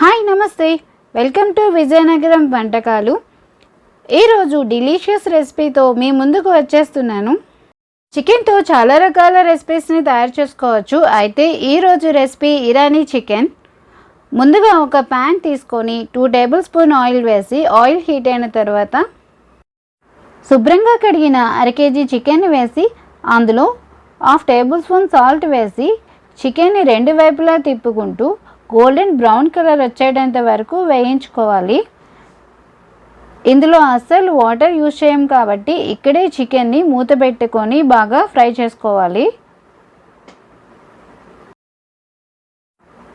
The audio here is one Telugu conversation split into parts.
హాయ్ నమస్తే. వెల్కమ్ టు విజయనగరం వంటకాలు. ఈరోజు డిలీషియస్ రెసిపీతో మీ ముందుకు వచ్చేస్తున్నాను. చికెన్తో చాలా రకాల రెసిపీస్ని తయారు చేసుకోవచ్చు. అయితే ఈరోజు రెసిపీ ఇరానీ చికెన్. ముందుగా ఒక ప్యాన్ తీసుకొని టూ టేబుల్ స్పూన్ ఆయిల్ వేసి ఆయిల్ హీట్ అయిన తర్వాత శుభ్రంగా కడిగిన అర కేజీ చికెన్ వేసి అందులో హాఫ్ టేబుల్ స్పూన్ సాల్ట్ వేసి చికెన్ని రెండు వైపులా తిప్పుకుంటూ గోల్డెన్ బ్రౌన్ కలర్ వచ్చేటంత వరకు వేయించుకోవాలి. ఇందులో అస్సలు వాటర్ యూజ్ చేయం కాబట్టి ఇక్కడే చికెన్ని మూత పెట్టుకొని బాగా ఫ్రై చేసుకోవాలి.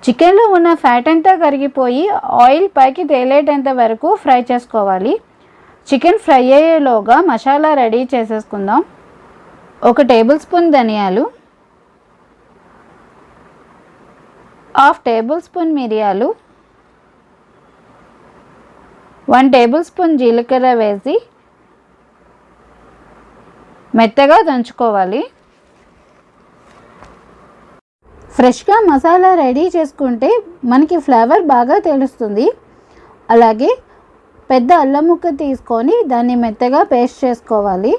చికెన్లో ఉన్న ఫ్యాట్ అంతా కరిగిపోయి ఆయిల్ పైకి తేలేటంత వరకు ఫ్రై చేసుకోవాలి. చికెన్ ఫ్రై అయ్యేలోగా మసాలా రెడీ చేసేసుకుందాం. ఒక టేబుల్ స్పూన్ ధనియాలు హాఫ్ టేబుల్ స్పూన్ మిరియాలు వన్ టేబుల్ స్పూన్ జీలకర్ర వేసి మెత్తగా దంచుకోవాలి. ఫ్రెష్గా మసాలా రెడీ చేసుకుంటే మనకి ఫ్లేవర్ బాగా తెలుస్తుంది. అలాగే పెద్ద అల్లం ముక్క తీసుకొని దాన్ని మెత్తగా పేస్ట్ చేసుకోవాలి.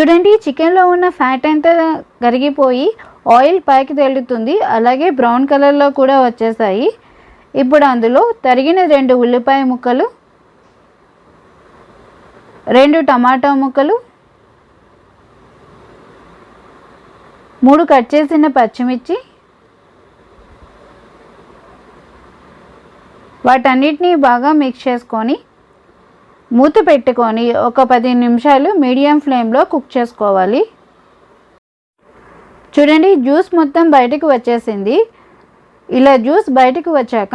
చూడండి చికెన్లో ఉన్న ఫ్యాట్ అంతా కరిగిపోయి ఆయిల్ పైకి తేలుతుంది. అలాగే బ్రౌన్ కలర్లో కూడా వచ్చేసాయి. ఇప్పుడు అందులో తరిగిన రెండు ఉల్లిపాయ ముక్కలు రెండు టమాటా ముక్కలు మూడు కట్ చేసిన పచ్చిమిర్చి వాటన్నిటినీ బాగా మిక్స్ చేసుకొని మూత పెట్టుకొని ఒక పది నిమిషాలు మీడియం ఫ్లేమ్లో కుక్ చేసుకోవాలి. చూడండి జ్యూస్ మొత్తం బయటకు వచ్చేసింది. ఇలా జ్యూస్ బయటకు వచ్చాక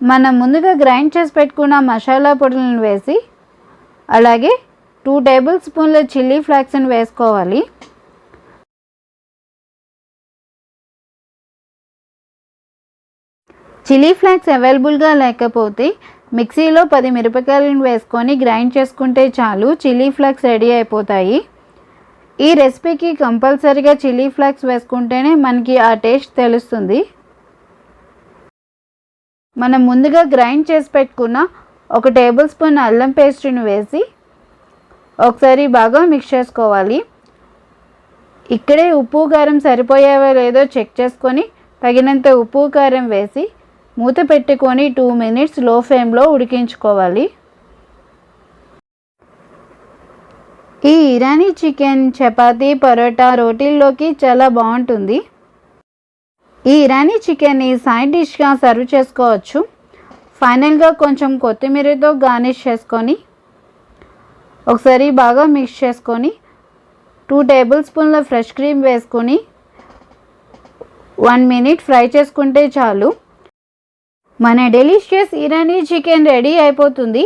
మనం ముందుగా గ్రైండ్ చేసి పెట్టుకున్న మసాలా పొడులను వేసి అలాగే టూ టేబుల్ స్పూన్ల చిల్లీ ఫ్లాక్స్ని వేసుకోవాలి. చిల్లీ ఫ్లాక్స్ అవైలబుల్గా లేకపోతే మిక్సీలో పది మిరపకాయలను వేసుకొని గ్రైండ్ చేసుకుంటే చాలు చిల్లీ ఫ్లాక్స్ రెడీ అయిపోతాయి. ఈ రెసిపీకి కంపల్సరీగా చిల్లీ ఫ్లాక్స్ వేసుకుంటేనే మనకి ఆ టేస్ట్ తెలుస్తుంది. మనం ముందుగా గ్రైండ్ చేసి పెట్టుకున్న ఒక టేబుల్ స్పూన్ అల్లం పేస్ట్ని వేసి ఒకసారి బాగా మిక్స్ చేసుకోవాలి. ఇక్కడే ఉప్పు కారం సరిపోయేవో లేదో చెక్ చేసుకొని తగినంత ఉప్పు కారం వేసి మూత పెట్టుకొని టూ మినిట్స్లో ఫ్లేమ్లో ఉడికించుకోవాలి. ఈ ఇరానీ చికెన్ చపాతీ పరోటా రోటీల్లోకి చాలా బాగుంటుంది. ఈ ఇరానీ చికెన్ని సైడ్ డిష్గా సర్వ్ చేసుకోవచ్చు. ఫైనల్గా కొంచెం కొత్తిమీరతో గార్నిష్ చేసుకొని ఒకసారి బాగా మిక్స్ చేసుకొని టూ టేబుల్ స్పూన్ల ఫ్రెష్ క్రీమ్ వేసుకొని వన్ మినిట్ ఫ్రై చేసుకుంటే చాలు. మన డెలిషియస్ ఇరానీ చికెన్ రెడీ అయిపోతుంది.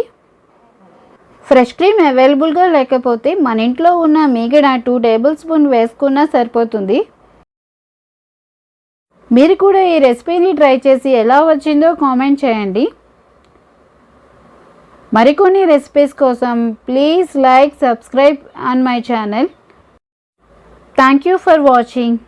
ఫ్రెష్ క్రీమ్ అవైలబుల్గా లేకపోతే మన ఇంట్లో ఉన్న మీగడ టూ టేబుల్ స్పూన్ వేసుకున్నా సరిపోతుంది. మీరు కూడా ఈ రెసిపీని ట్రై చేసి ఎలా వచ్చిందో కామెంట్ చేయండి. మరికొన్ని రెసిపీస్ కోసం please like subscribe on my channel. Thank you for watching.